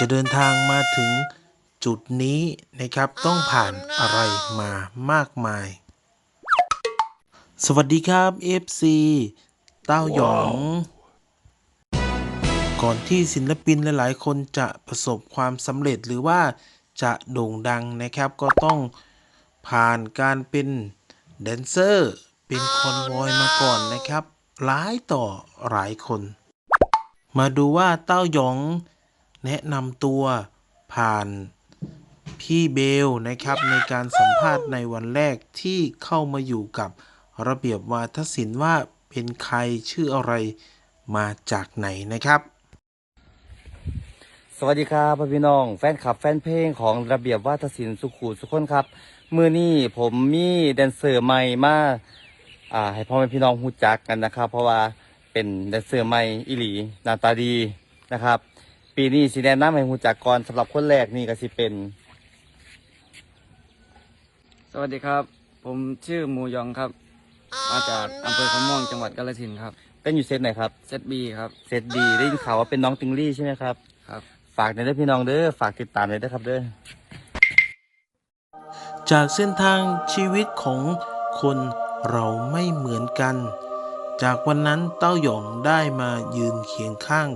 จะเดินทางมาถึงจุดนี้นะครับต้องผ่านอะไรมามากมาย สวัสดีครับ FC เต้าหยอง ก่อนที่ศิลปินหลาย ๆ คนจะประสบความสำเร็จหรือว่าจะโด่งดังนะครับก็ต้องผ่านการเป็นแดนเซอร์ เป็นคอนวอยมาก่อนนะครับ หลายต่อหลายคน มาดูว่าเต้าหยอง แนะนำตัวผ่านพี่เบลนะครับในการสัมภาษณ์ในวันแรกที่เข้ามาอยู่กับระเบียบวาทศิลป์ว่าเป็นใครชื่ออะไรมาจากไหนนะครับ สวัสดีครับพี่น้อง แฟนคลับแฟนเพลงของระเบียบวาทศิลป์สุขุสุขคนครับมือนี้ผมมีแดนเซอร์ใหม่มาอ่าให้พ่อแม่พี่น้องหูจักกันนะครับ เพราะว่าเป็นแดนเซอร์ใหม่อิหลีหน้าตาดีนะครับ ปีนี้สีแนะนำให้หูจักก่อนสำหรับคนแรกนี่ก็สิเป็น สวัสดีครับ ผมชื่อหมูยองครับ มาจากอำเภอขะม่วงจังหวัดกาฬสินธุ์ครับเป็นอยู่เซตไหนครับ เซตบีครับ เซตดีได้ยินข่าวว่าเป็นน้องติงลี่ใช่ไหมครับ ครับ ฝากหน่อยเด้อพี่น้องเด้อฝากติดตามหน่อยเด้อครับเด้อจากเส้นทางชีวิตของคนเราไม่เหมือนกัน จากวันนั้นเต้าหยองได้มายืนเคียงข้าง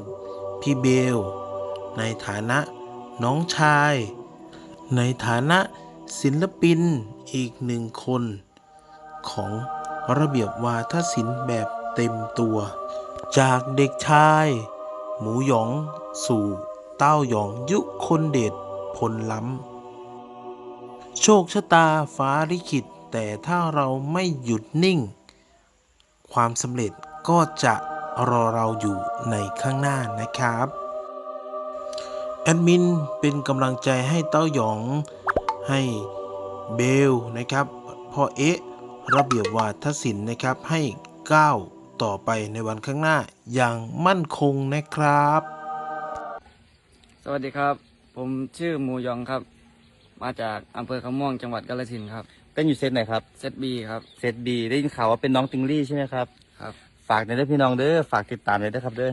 พี่เบล ในฐานะน้องชาย ในฐานะศิลปินอีกหนึ่งคน ของระเบียบวาทศิลป์แบบเต็มตัว จากเด็กชาย หมูหยองสู่เต้าหยองยุคนเดชพลล้ำ โชคชะตาฟ้าลิขิตแต่ถ้าเราไม่หยุดนิ่ง ความสำเร็จก็จะรอเราอยู่ในข้างหน้านะครับ แอดมินเป็นกำลังใจให้เต้าหยอง ให้เบลนะครับพ่อเอ๊ะระเบียบวาทศิลป์นะครับให้ก้าวต่อไปในวันข้างหน้าอย่างมั่นคงนะครับ สวัสดีครับ ผมชื่อหมูยองครับ มาจากอำเภอขะม่วงจังหวัดกาฬสินธุ์ครับเป็นอยู่เซตไหนครับเซตบีครับเซตดีได้ยินข่าวว่าเป็นน้องติงลี่ใช่ไหมครับ ครับ ฝากหน่อยเด้อพี่น้องเด้อฝากติดตามหน่อยเด้อครับเด้อ